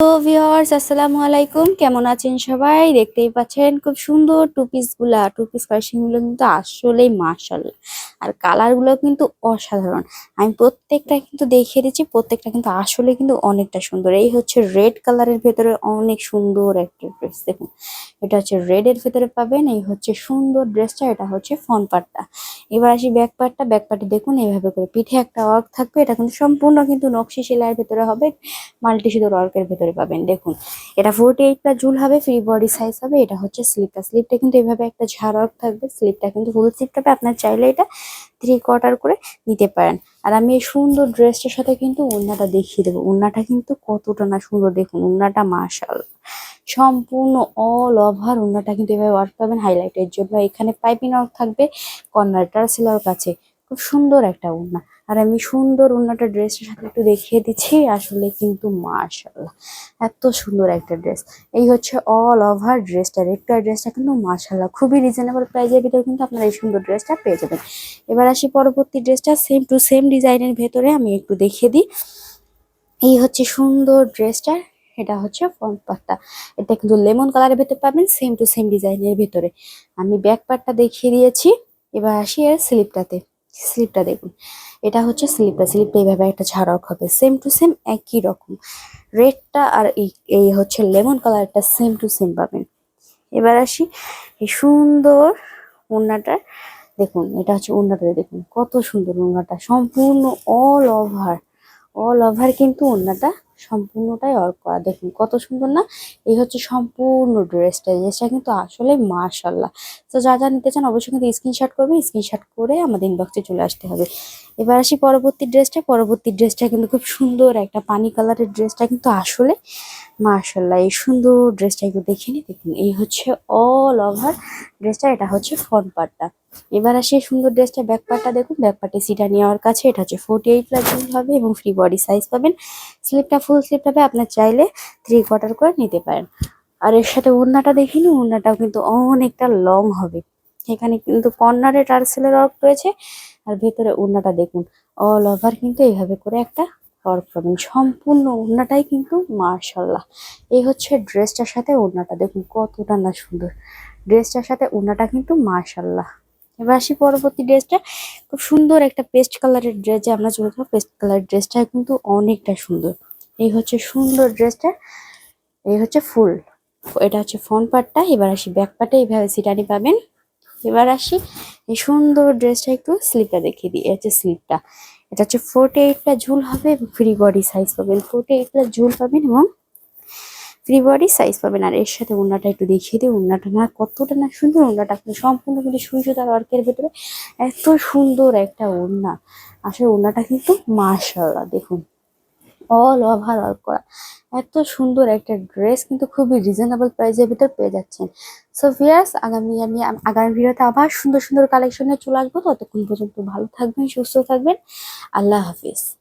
তো আসসালামু আলাইকুম। কেমন আছেন সবাই? দেখতেই পাচ্ছেন খুব সুন্দর টু পিসগুলা। টু পিসগুলো কিন্তু আসলেই মাশাআল্লাহ আর কালারগুলো কিন্তু অসাধারণ। আমি প্রত্যেকটা কিন্তু দেখিয়ে দিচ্ছি, প্রত্যেকটা কিন্তু আসলে কিন্তু অনেকটা সুন্দর। এই হচ্ছে রেড কালারের ভেতরে অনেক সুন্দর একটা ড্রেস দেখুন। এটা হচ্ছে রেড এর ভেতরে পাবেন, এই হচ্ছে সুন্দর ড্রেসটা এটা হচ্ছে ফ্রন্ট পার্টটা এবার আসি ব্যাক পার্টটা ব্যাক পার্টে দেখুন এইভাবে করে পিঠে একটা ওয়ার্ক থাকবে, এটা কিন্তু সম্পূর্ণ কিন্তু নকশি সেলাইয়ের ভেতরে হবে মাল্টি সুদোর ওয়ার্কের ভেতরে পাবেন, দেখুন। এটা ফোর্টি এইটটা জুল হবে ফ্রি বডি সাইজ হবে, এটা হচ্ছে স্লিপটা স্লিপটা কিন্তু এভাবে একটা ঝাড় ওয়ার্ক থাকবে স্লিপটা কিন্তু ফুল স্লিপ থাকবে আপনার চাইলে এটা থ্রি কোয়ার্টার করে নিতে পারেন। আর আমি এই সুন্দর ড্রেসটার সাথে কিন্তু ওড়নাটা দেখিয়ে দেবো। ওড়নাটা কিন্তু কতটা না সুন্দর দেখুন ওড়নাটা মার্শাল সম্পূর্ণ অল ওভার ওড়নাটা কিন্তু এভাবে ওয়ার্ক পাবেন হাইলাইটের জন্য। এখানে পাইপিং ওয়ার্ক থাকবে কর্নারটার সেলার কাছে। খুব সুন্দর একটা ওড়না আর আমি সুন্দর ওড়নাটা ড্রেসের সাথে একটু দেখিয়ে দিচ্ছি। আসলে কিন্তু মাশাল্লাহ এত সুন্দর একটা ড্রেস। এই হচ্ছে অল ওভার ড্রেসটা রেড ড্রেসটা কিন্তু মাশাল্লাহ খুবই রিজনেবল প্রাইজের ভিতরে কিন্তু আপনারা এই সুন্দর ড্রেসটা পেয়ে যাবেন। এবার আসি পরবর্তী ড্রেসটা সেম টু সেম ডিজাইনের ভেতরে আমি একটু দেখিয়ে দিই। এই হচ্ছে সুন্দর ড্রেসটা, এটা হচ্ছে ফ্রন্ট পার্টটা এটা কিন্তু লেমন কালারের ভেতরে পাবেন সেম টু সেম ডিজাইনের ভেতরে। আমি ব্যাক পার্টটা দেখিয়ে দিয়েছি, এবার আসি এর স্লিপটাতে স্লিপটা দেখুন। এটা হচ্ছে স্লিপটা স্লিপটা এইভাবে একটা ঝাড়ক হবে সেম টু সেম একই রকম। রেডটা আর এই হচ্ছে লেমন কালারটা সেম টু সেম পাবেন। এবার আসি এই সুন্দর ওড়নাটা। দেখুন, এটা হচ্ছে ওড়নাটা, দেখুন কত সুন্দর ওড়নাটা, সম্পূর্ণ অল ওভার অল ওভার কিন্তু ওড়নাটা সম্পূর্ণটাই অর্ক করা। দেখুন, কত সুন্দর না? এই হচ্ছে সম্পূর্ণ ড্রেসটা। ড্রেসটা কিন্তু আসলে মাশাল্লাহ। তো যা যা নিতে চান অবশ্যই কিন্তু স্ক্রিনশট করবে স্ক্রিনশট করে আমাদের ইনবক্সে চলে আসতে হবে। এবার আসি পরবর্তী ড্রেসটা। পরবর্তী ড্রেসটা কিন্তু খুব সুন্দর একটা পানি কালারের ড্রেসটা কিন্তু আসলে মাশাল্লাহ। এই সুন্দর ড্রেসটা একটু দেখে দেখুন, এই হচ্ছে অল ওভার ড্রেসটা। এটা হচ্ছে ফ্রন্ট পার্টটা এবার আসি সুন্দর ড্রেসটা ব্যাক পার্টটা দেখুন। ব্যাক পার্টে সিটা নেওয়ার কাছে এটা হচ্ছে ফোর্টি এইট প্লাস হবে এবং ফ্রি বডি সাইজ পাবেন। স্লিপটা ফুল স্লিপ হবে, আপনার চাইলে থ্রি কোয়ার্টার করে নিতে পারেন। আর এর সাথে ওড়নাটা দেখিনি ওড়নাটাও কিন্তু অনেকটা লং হবে। এখানে কিন্তু কর্নারে টার্সেলের ওয়ার্ক রয়েছে, আর ভেতরে ওড়নাটা দেখুন। অল ওভার কিন্তু এইভাবে করে একটা ওয়ার্ক পাবেন। সম্পূর্ণ ওড়নাটাই কিন্তু মার্শাল্লাহ এই হচ্ছে ড্রেসটার সাথে ওড়নাটা। দেখুন কতটা না সুন্দর। ড্রেসটার সাথে ওড়নাটা কিন্তু মার্শাল্লাহ এবার আসি পরবর্তী ড্রেসটা। খুব সুন্দর একটা পেস্ট কালারের ড্রেস যে আমরা চলে যাব পেস্ট কালার ড্রেসটা কিন্তু অনেকটা সুন্দর। এই হচ্ছে সুন্দর ড্রেসটা, এই হচ্ছে ফুল। এটা হচ্ছে ফ্রন্ট পার্টটা, এবার আসি ব্যাক পার্টটা এইভাবে সিটানি পাবেন। এবার আসি, এই সুন্দর ড্রেসটা একটু স্লিপটা দেখিয়ে দিই হচ্ছে স্লিপটা। এটা হচ্ছে ফোর্টি এইটটা ঝুল হবে ফ্রি বডি সাইজ পাবেন। ফোর্টি এইটটা ঝুল পাবেন এবং ফ্রি বডি সাইজ পাবেন। আর এর সাথে ওড়নাটা একটু দেখিয়ে দিই। ওড়নাটা না কতটা না সুন্দর, ওড়নাটা কিন্তু সম্পূর্ণ কিন্তু সুই সুতার ওয়ার্কের ভেতরে এত সুন্দর একটা ওড়না। আসলে ওড়নাটা কিন্তু মাশাল্লাহ দেখুন। অল ওভার ওয়ার্ক করা। এত সুন্দর একটা ড্রেস কিন্তু খুবই রিজনেবল প্রাইসের ভিতর পেয়ে যাচ্ছেন। সো ভিয়ার্স আগামী আমি, আগামী ভিডিওতে আবার সুন্দর সুন্দর কালেকশনে চলে আসব। ততক্ষণ পর্যন্ত ভালো থাকবেন, সুস্থ থাকবেন। আল্লাহ হাফিজ।